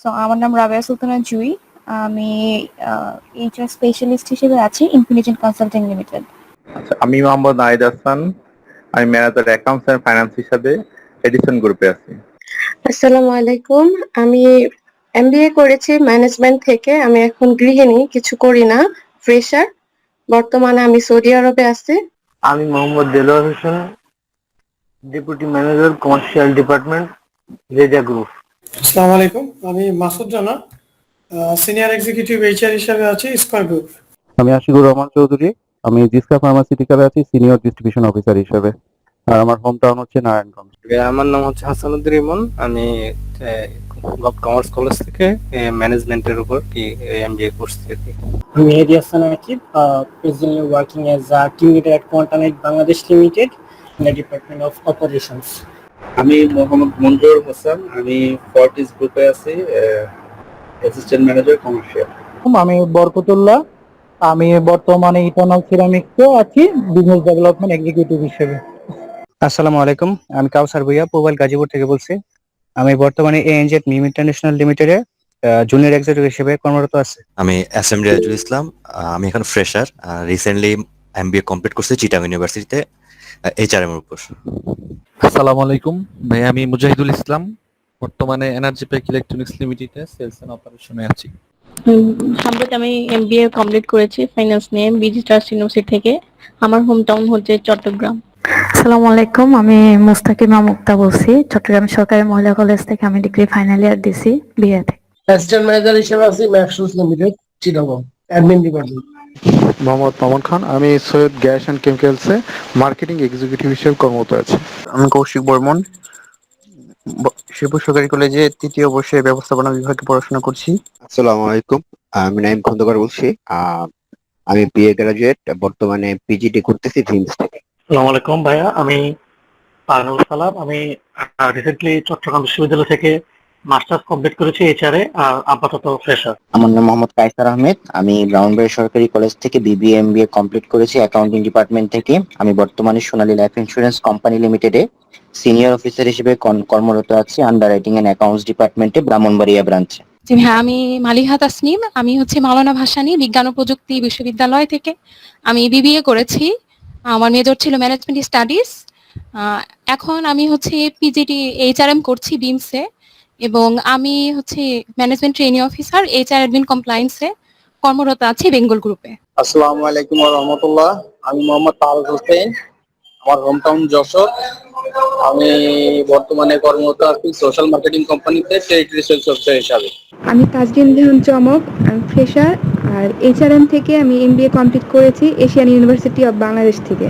So আমার নাম রাবেয়া সুলতানা জুই। আমি এইচআর স্পেশালিস্ট হিসেবে আছি ইনফিনিশন কনসালটিং লিমিটেড আচ্ছা আমি মোহাম্মদ নাহিদ হাসান। আমি ম্যানেজার অ্যাকাউন্টস এন্ড ফাইন্যান্স হিসাবে এডিসন গ্রুপে আছি। আসসালামু আলাইকুম। আমি এমবিএ করেছি ম্যানেজমেন্ট থেকে। আমি এখন গৃহিণী কিছু করি না ফ্রেশার বর্তমানে আমি সৌদি আরবে আছি। আমি Mohammad Delwar Hossain deputy manager commercial department Reza group আসসালামু আলাইকুম। আমি মাসুদ জানা সিনিয়র এক্সিকিউটিভ এইচআর হিসেবে আছি স্কয়ার গ্রুপ আমি আশিকুর রহমান চৌধুরী আমি জিসকা ফার্মাসিউটিক্যালে আছি সিনিয়র ডিস্ট্রিবিউশন অফিসার হিসেবে। আর আমার হোম টাউন হচ্ছে নারায়ণগঞ্জ। আমার নাম হচ্ছে হাসানুদ্দিন ইমন। আমি কমার্স কলেজ থেকে ম্যানেজমেন্টের উপর এমবিএ করছি আর কি আমি Hassan Akib, uh, presently working as a team leader at Quantanite Bangladesh Limited in the Department of Operations. আমি মোহাম্মদ মঞ্জুর হোসেন আমি ফর্টিস গ্রুপে আছি অ্যাসিস্ট্যান্ট ম্যানেজার কমার্শিয়াল আমি বরকতুল্লাহ আমি বর্তমানে ইটার্নাল সিরামিক্সে আছি বিজনেস ডেভেলপমেন্ট এক্সিকিউটিভ হিসেবে। আসসালামু আলাইকুম আমি কাউসার ভুইয়া মোবাইল গাজীপুর থেকে বলছি। আমি বর্তমানে এএনজেড মিম ইন্টারন্যাশনাল লিমিটেডে জুনিয়র এক্সিকিউটিভ হিসেবে কর্মরত আছি। আমি এস এম রাজুল ইসলাম আহ, আমি এখন ফ্রেশার রিসেন্টলি এমবিএ কমপ্লিট করছি চিটাং ইউনিভার্সিটিতে এইচআরএম এর উপর আসসালামু আলাইকুম। ভাই আমি মুজাহিদুল ইসলাম। বর্তমানে এনার্জি প্যাক ইলেকট্রনিক্স লিমিটেডে সেলস এন্ড অপারেশনে আছি। সম্প্রতি আমি এমবিএ কমপ্লিট করেছি ফাইন্যান্স নিয়ে বিজি ট্রাস্ট ইউনিভার্সিটি থেকে। আমার হোম টাউন হচ্ছে চট্টগ্রাম। আসসালামু আলাইকুম আমি মুস্তাকিমা মুক্তা বলছি। চট্টগ্রাম সরকারি মহিলা কলেজ থেকে আমি ডিগ্রি ফাইনাল ইয়ার দিছি বিএ থেকে অ্যাসিস্ট্যান্ট ম্যানেজার হিসেবে আছি Maxus limited Chittagong admin department Mohammad Mamun Khan আমি সৈয়দ গ্যাস অ্যান্ড কেমিক্যালসে মার্কেটিং এক্সিকিউটিভ হিসেবে কর্মরত আছি। আমি কৌশিক বর্মন শিবপুর সরকারি কলেজে তৃতীয় বর্ষে ব্যবস্থাপনা বিভাগে পড়াশোনা করছি। আসসালামু আলাইকুম আমি নাইম খন্দকার বলছি। আহ, আমি বিএ গ্রাজুয়েট বর্তমানে পিজিডি করতেছি ভিমস থেকে। আসসালামু আলাইকুম ভাইয়া আমি পারুল সালাম আমি রিসেন্টলি চট্টগ্রাম বিশ্ববিদ্যালয় থেকে মাস্টার্স কমপ্লিট করেছি এইচআরে আর আপাতত ফ্রেশার আমার নাম মোহাম্মদ কাইসার আহমেদ। আমি ব্রাউনবাড়ি সরকারি কলেজ থেকে বিবিএ এমবিএ কমপ্লিট করেছি অ্যাকাউন্টিং ডিপার্টমেন্ট থেকে। আমি বর্তমানে সোনালী লাইফ ইন্স্যুরেন্স কোম্পানি লিমিটেডে সিনিয়র অফিসার হিসেবে কর্মরত আছি আন্ডাররাইটিং এন্ড অ্যাকাউন্টস ডিপার্টমেন্টে ব্রাহ্মণবাড়িয়া ব্রাঞ্চে জি হ্যাঁ আমি মালিহা তাসনিম। আমি হচ্ছে মাওলানা ভাসানী বিজ্ঞান ও প্রযুক্তি বিশ্ববিদ্যালয় থেকে। আমি বিবিএ করেছি। আমার মেজর ছিল ম্যানেজমেন্ট স্টাডিজ এখন আমি হচ্ছে পিজিটি এইচআরএম করছি বিমসে এবং আমি হচ্ছে management training officer HR admin কমপ্লায়েন্সে কর্মরত আছি বেঙ্গল গ্রুপে আসসালামু আলাইকুম ওয়া রাহমাতুল্লাহ। আমি মোহাম্মদ ফারুক হোসেন আমার হোম টাউন যশোর। আমি বর্তমানে কর্মরত আছি সোশ্যাল মার্কেটিং কোম্পানিতে টেরিটরি সেলস অফিসার হিসাবে। আমি তাজরিন জাহান চমক আমি ফ্রেশার আর এইচআরএম থেকে আমি এমবিএ কমপ্লিট করেছি এশিয়ান ইউনিভার্সিটি অফ বাংলাদেশ থেকে।